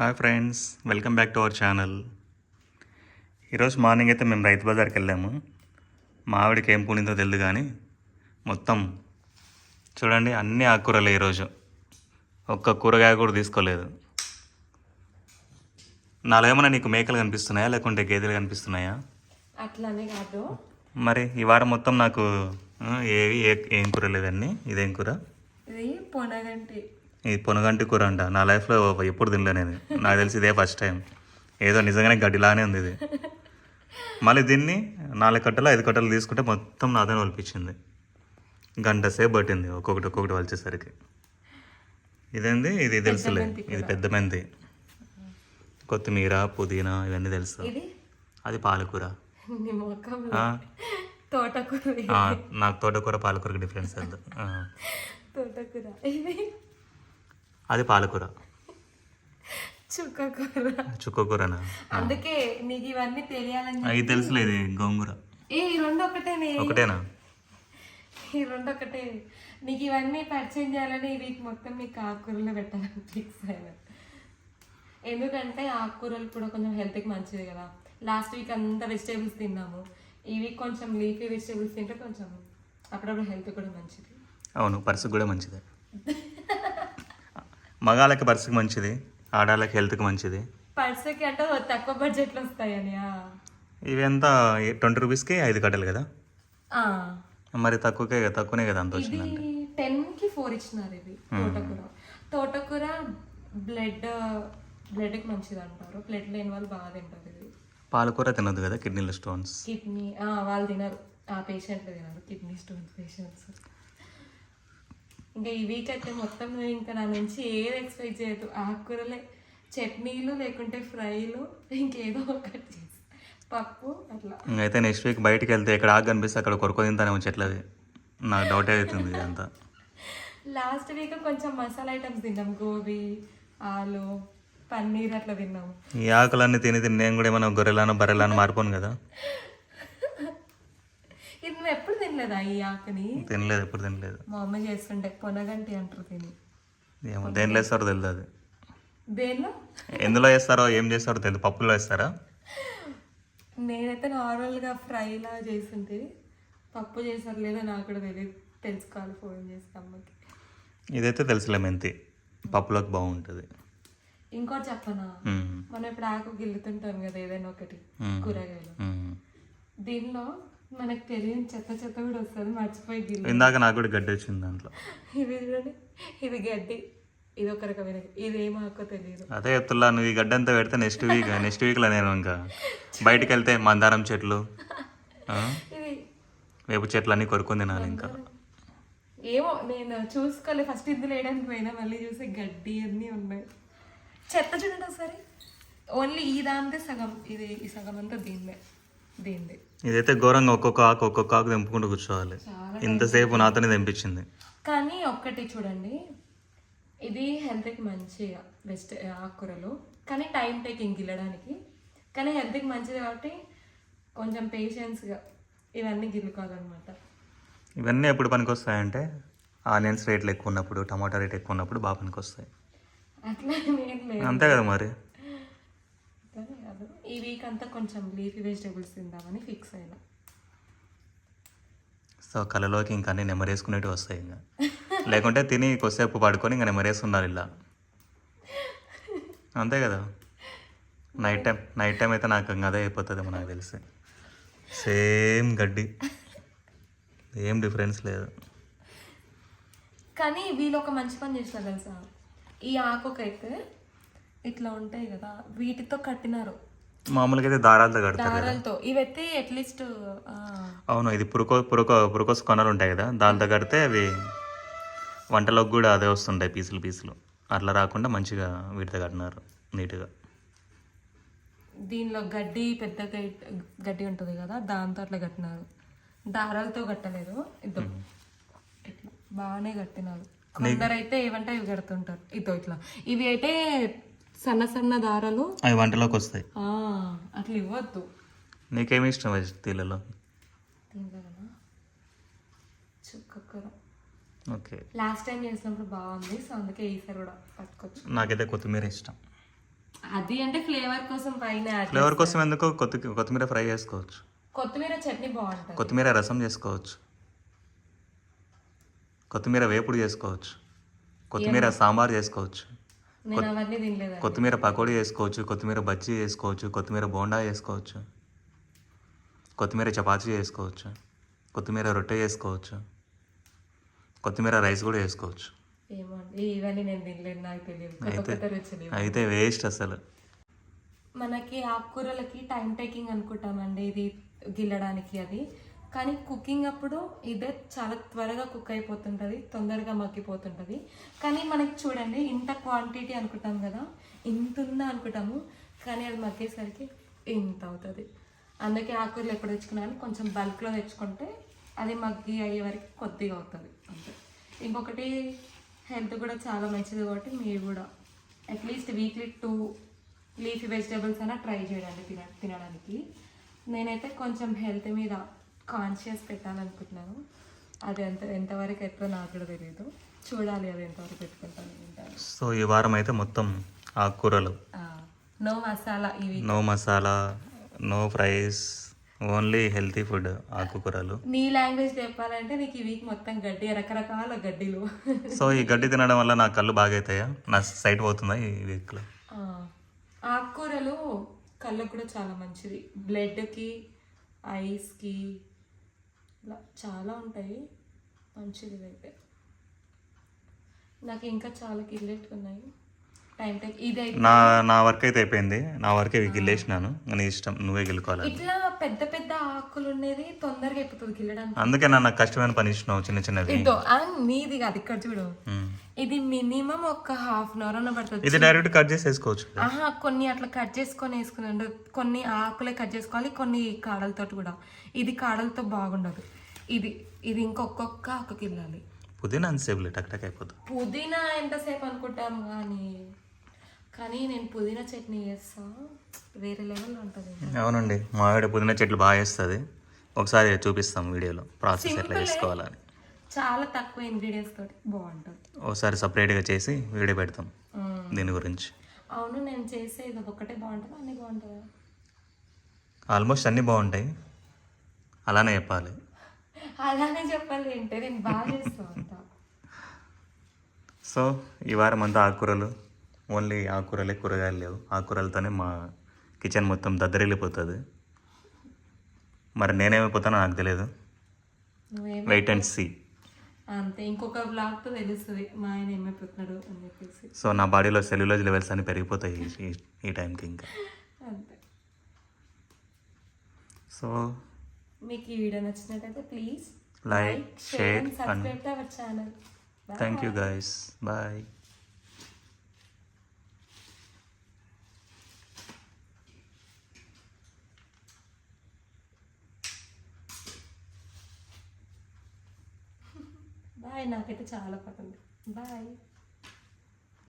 Hi friends welcome back to our channel. ఈరోజు morning అయితే మేము రైతు బజార్కి వెళ్ళాము. మా ఆవిడకి ఏం పూనిందో తెలియదు కానీ మొత్తం చూడండి అన్ని ఆకుకూరలే ఈరోజు. ఒక్క కూరగాయ కూడా తీసుకోలేదు. నాలో ఏమైనా నీకు మేకలు కనిపిస్తున్నాయా? లేకుంటే గేదెలు కనిపిస్తున్నాయా? అట్లానే కాదు. మరి ఈ వారం మొత్తం నాకు ఏ- ఏం కూర లేదండి? ఇదేం కూర? ఇది పొనగంటి. ఇది పొనగంటి కూర అంట. నా లైఫ్లో ఎప్పుడు తినలే నేను. నాకు తెలిసి ఇదే ఫస్ట్ టైం ఏదో నిజంగానే గడ్డిలానే ఉంది ఇది. మళ్ళీ దీన్ని నాలుగు కట్టలు ఐదు కట్టలు తీసుకుంటే మొత్తం నాదే వలిపించింది గంట సేపు పట్టింది ఒక్కొక్కటి ఒక్కొక్కటి వలిచేసరికి ఇదేంది? ఇది తెలుసులే. ఇది పెద్ద మెంతి. కొత్తిమీర పుదీనా ఇవన్నీ తెలుసు. అది పాలకూర. నాకు తోటకూర పాలకూరకి డిఫరెన్స్ తోటకూర. అది పాలకూర. చుక్కకూర. చుక్కకూరనా? అందుకే నీకు ఇవన్నీ తెలియాలని అవి తెలుసులే ఇది గోంగూర. ఏ ఈ రెండు ఒకటేనే? ఒకటేనా ఈ రెండు ఒకటే నీకు ఇవన్నీ పరిచయం చేయాలని ఈ వీక్ మొత్తం మీకు ఆకుకూరలు పెట్టాలని ఫిక్స్ అయినా. ఎందుకంటే ఆకుకూరలు కూడా కొంచెం హెల్త్కి మంచిది కదా. లాస్ట్ వీక్ అంతా వెజిటేబుల్స్ తిన్నాము. ఈ వీక్ కొంచెం లీఫీ వెజిటేబుల్స్ తింటే కొంచెం అప్పుడప్పుడు హెల్త్ కూడా మంచిది. అవును పర్సుకు కూడా మంచిదే. మగాళ్ళకి పర్సుకి మంచిది ఆడాళ్ళకి హెల్త్కి మంచిది. పర్సకి అంటే తక్కువ బడ్జెట్లో వస్తాయని. ఇవి ఎంత ట్వంటీ రూపీస్కి ఐదు కట్టలు కదా. మరి తక్కువకే కదా తక్కువనే కదా అంత ఇది వచ్చిందంటే? టెన్కి ఫోర్ ఇచ్చినారు ఇవి తోటకూర. తోటకూర బ్లడ్ బ్లడ్కి మంచిది అంటారు బ్లడ్ లేని వాళ్ళు బాగా తింటారు ఇది. పాలకూర తినదు కదా కిడ్నీలో స్టోన్స్? కిడ్నీ వాళ్ళు తినరు. ఆ పేషెంట్లు తినరు కిడ్నీ స్టోన్స్ పేషెంట్స్. ఇంకా ఈ వీక్ అయితే మొత్తం ఇంకా నా నుంచి ఏది ఎక్స్పెక్ట్ చేయదు. ఆకుకూరలే చట్నీలు లేకుంటే ఫ్రైలు ఇంకేదో ఒకటి చేసి పప్పు అట్లా. అయితే నెక్స్ట్ వీక్ బయటికి వెళ్తే ఎక్కడ ఆకు కనిపిస్తే అక్కడ కొరకు తింటానేమో చెట్లది నాకు డౌటే అవుతుంది ఇదంతా. లాస్ట్ వీక్ కొంచెం మసాలా ఐటమ్స్ తిన్నాం. గోబీ ఆలు పన్నీర్ అట్లా తిన్నాము ఈ ఆకులన్నీ తిని తిని నేను కూడా ఏమైనా గొర్రెలానో బర్రెలానో మారిపోను కదా. ఇది నువ్వు ఎప్పుడు తినలేదా ఈ ఆకుని? తినలేదు ఎప్పుడు తినలేదు. మా అమ్మ చేస్తుంటే పొనగంటి అంటారు తిని. ఏమో దేనిలో వేస్తారో తెలియదు అది. దేనిలో? ఎందులో వేస్తారో ఏం చేస్తారో తెలియదు పప్పులో వేస్తారా? నేనైతే నార్మల్గా ఫ్రైలా చేస్తుంటే పప్పు చేసారు లేదా నాకు కూడా తెలియదు తెలుసుకోవాలి ఫోన్ చేసి అమ్మకి. ఇదైతే తెలుసులే మెంతి. పప్పులోకి బాగుంటుంది. ఇంకోటి చెప్పనా. మనం ఇప్పుడు ఆకు గిల్లుతుంటాం కదా ఏదైనా ఒకటి. కూరగాయలు. దీనిలో మనకు తెలియని చెత్త చెత్త కూడా వస్తుంది మర్చిపోయి ఇందాక నాకు కూడా గడ్డి వచ్చింది దాంట్లో. ఇది చూడండి ఇది గడ్డి ఇది ఒక రకమైన ఇది ఏం ఆకో తెలియదు అదే చెప్తున్నా నువ్వు ఈ గడ్డి అంతా పెడితే నెక్స్ట్ వీక్ నెక్స్ట్ వీక్లో నేను ఇంకా బయటికి వెళ్తే మందారం చెట్లు ఇది వేపు చెట్లు అన్నీ కొరుకొని తినాలి ఇంకా. ఏమో నేను చూసుకోలే ఫస్ట్ ఇందులో వేయడానికి పోయినా మళ్ళీ చూసి గడ్డి అన్నీ ఉన్నాయి. చెత్త చూడండి ఒకసారి. ఓన్లీ ఈ దాంతే సగం ఇది ఈ సగం అంతా దీన్నే. ఇదైతే ఘోరంగా ఒక్కొక్క ఆకు ఒక్కొక్క ఆకు తెంపుకుంటూ కూర్చోవాలి. ఇంతసేపు నాతోనే తెంపించింది. కానీ ఒక్కటి చూడండి. ఇది హెల్త్కి మంచిగా బెస్ట్ ఆకుకూరలు. కానీ టైం టేకింగ్ గిల్లడానికి. కానీ హెల్త్కి మంచిది కాబట్టి కొంచెం పేషెన్స్గా ఇవన్నీ గిల్లుకోవాలన్నమాట. ఇవన్నీ ఎప్పుడు పనికి వస్తాయంటే ఆనియన్స్ రేట్లు ఎక్కువ ఉన్నప్పుడు టమాటా రేట్ ఎక్కువ ఉన్నప్పుడు బాగా పనికి వస్తాయి అట్లా అంతే కదా మరి? కానీ కాదు. ఈ వీక్ అంతా కొంచెం లీఫీ వెజిటేబుల్స్ తిందామని ఫిక్స్ అయినా. సో కళ్ళలోకి ఇంకా అన్ని నెమరేసుకునేటివి వస్తాయి ఇంకా. లేకుంటే తిని కొద్దిసేపు పడుకొని ఇంకా నెమరేసి ఉండాలి ఇలా. అంతే కదా? నైట్ టైం నైట్ టైం అయితే నాకు ఇంకా అదే అయిపోతుందేమో నాకు తెలిసి. సేమ్ గడ్డి. ఏం డిఫరెన్స్ లేదు. కానీ వీళ్ళు ఒక మంచి పని చేసినారు తెలుసా? ఈ ఆకుకైతే ఇట్లా ఉంటాయి కదా వీటితో కట్టినారు. మామూలుగా అయితే దారాలతో కడతారు దారాలతో. ఇవైతే అట్లీస్ట్ అవును ఇది పురుకో పురుకో పురుకోస్ కొనలు ఉంటాయి కదా దాంతో కడితే అవి వంటలోకి కూడా అదే వస్తుంటాయి పీసులు పీసులు. అట్లా రాకుండా మంచిగా వీటితో కట్టినారు నీట్గా. దీనిలో గడ్డి పెద్ద గడ్- గడ్డి ఉంటుంది కదా దాంతో అట్లా కట్టినారు. దారాలతో కట్టలేదు ఇద్దరు బాగానే కట్టినారు. కొందరైతే ఏమంటే ఇవి కడుతుంటారు. ఇదో ఇట్లా. ఇవి అయితే సన్న సన్న దారాలు? అవి వంటలోకి వస్తాయి. అట్లా ఇవ్వద్దు. నీకేమి ఇష్టం చుక్కకూర ఓకే. లాస్ట్ టైం చేసినప్పుడు బాగుంది సో అందుకే ఈసారి కూడా పట్టుకోవచ్చు నాకైతే కొత్తిమీర ఇష్టం. అది అంటే ఫ్లేవర్ కోసం పైన ఫ్లేవర్ కోసం ఎందుకు కొత్తి కొత్తిమీర ఫ్రై చేసుకోవచ్చు. కొత్తిమీర చట్నీ బాగుంటుంది. కొత్తిమీర రసం చేసుకోవచ్చు. కొత్తిమీర వేపుడు చేసుకోవచ్చు. కొత్తిమీర సాంబార్ చేసుకోవచ్చు. నేను అవన్నీ తినలేదు కొత్తిమీర పకోడీ చేసుకోవచ్చు కొత్తిమీర బజ్జీ చేసుకోవచ్చు కొత్తిమీర బోండా చేసుకోవచ్చు కొత్తిమీర చపాతీ చేసుకోవచ్చు కొత్తిమీర రొట్టె చేసుకోవచ్చు కొత్తిమీర రైస్ కూడా చేసుకోవచ్చు. ఇవన్నీ నేను తినలేదు నాకు తెలియదు. అయితే వేస్ట్ అసలు. మనకి ఆకుకూరలకి టైం టేకింగ్ అనుకుంటామండి ఇది గిల్లడానికి అది. కానీ కుకింగ్ అప్పుడు ఇదే చాలా త్వరగా కుక్ అయిపోతుంటుంది తొందరగా మగ్గిపోతుంటుంది. కానీ మనకి చూడండి ఇంత క్వాంటిటీ అనుకుంటాం కదా ఇంత ఉందా అనుకుంటాము కానీ అది మగ్గేసరికి ఇంత అవుతుంది. అందుకే ఆకుకూరలు ఎప్పుడు తెచ్చుకున్నాను కొంచెం బల్క్లో తెచ్చుకుంటే అది మగ్గి అయ్యే వరకు కొద్దిగా అవుతుంది. అంతే. ఇంకొకటి హెల్త్ కూడా చాలా మంచిది కాబట్టి మీరు కూడా at least weekly two leafy vegetables అయినా ట్రై చేయండి తిన తినడానికి. నేనైతే కొంచెం హెల్త్ మీద కాన్షియస్ పెట్టాలనుకుంటున్నాను. అది ఎంత ఎంతవరకు ఎత్తో నాకు కూడా తెలియదు చూడాలి అది ఎంతవరకు పెట్టుకుంటాను సో ఈ వారం అయితే మొత్తం ఆకుకూరలు. నో మసాలా ఇవి no masala no fries only healthy food ఆకుకూరలు. నీ లాంగ్వేజ్ చెప్పాలంటే నీకు ఈ వీక్ మొత్తం గడ్డి రకరకాల గడ్డిలు. సో ఈ గడ్డి తినడం వల్ల నా కళ్ళు బాగా అవుతాయా నా సైట్ పోతుందా ఈ వీక్లో ఆకుకూరలు కళ్ళకు కూడా చాలా మంచిది. బ్లడ్కి ఐస్కి ఇలా చాలా ఉంటాయి. మంచిది అయితే నాకు ఇంకా చాలా గిల్లెట్ ఉన్నాయి. టైం నా నా వర్క్ అయితే అయిపోయింది. నా వర్క్ గిల్లేసినాను. నీ ఇష్టం నువ్వే గెలుకోవాలి. ఇట్లా పెద్ద పెద్ద ఆకులు ఉండేది తొందరగా అయిపోతుంది గిల్లడానికి అందుకే నా నాకు కష్టమైన పని ఇచ్చినావు చిన్న ఇదో ఆ, నీది కాదు ఇక్కడ చూడు. ఇది మినిమం ఒక హాఫ్ అన్ అవర్ అన్న పడుతుంది. ఇది డైరెక్ట్ కట్ చేసి వేసుకోవచ్చు ఆహా కొన్ని అట్లా కట్ చేసుకొని వేసుకున్నాడు కొన్ని ఆకులే కట్ చేసుకోవాలి కొన్ని కాడలతో కూడా. ఇది కాడలతో బాగుండదు. ఇది ఇది ఇంకొక్కొక్క ఆకుకి వెళ్ళాలి. పుదీనా అంతసేపు టక్ టక్ అయిపోతుంది. పుదీనా ఎంతసేపు అనుకుంటాం కానీ కానీ నేను పుదీనా చట్నీ చేస్తా. వేరే లెవెల్ ఉంటుంది. అవునండి. మా ఆవిడ పుదీనా చెట్లు బాగా వేస్తుంది ఒకసారి చూపిస్తాం వీడియోలో. ప్రాసెస్ ఎట్లా చేసుకోవాలని. చాలా తక్కువ ఇంగ్రీడియంట్స్ తోటి బాగుంటుంది. ఒకసారి సపరేట్గా చేసి వీడియో పెడతాం. దీని గురించి. అవును నేను చేసే ఇది ఒకటే బాగుంటుంది? అన్నీ బాగుంటుందా ఆల్మోస్ట్ అన్నీ బాగుంటాయి. అలానే చెప్పాలి. అలానే చెప్పాలి ఏంటి నేను బాగా చేస్తా అంతా. సో ఈ వారం అంతా ఆకుకూరలు ఓన్లీ ఆకుకూరలే కూరగాయలు లేవు. ఆకుకూరలతోనే మా కిచెన్ మొత్తం దద్దరిల్లిపోతుంది. మరి నేనేమైపోతానో నాకు తెలియదు వెయిట్ అండ్ సీ అంతే ఇంకొక బ్లాగ్తో తెలుస్తుంది. మా ఆయన ఏమైపోతున్నాడు అని చెప్పేసి. సో నా బాడీలో సెల్యులోజ్ లెవెల్స్ అన్ని పెరిగిపోతాయి ఈ- టైంకి ఇంకా. అంతే. సో మీకు ఈ వీడియో నచ్చినట్టయితే please like share and subscribe to our channel thank you guys bye bye నాకైతే చాలా పడుతుంది. బాయ్.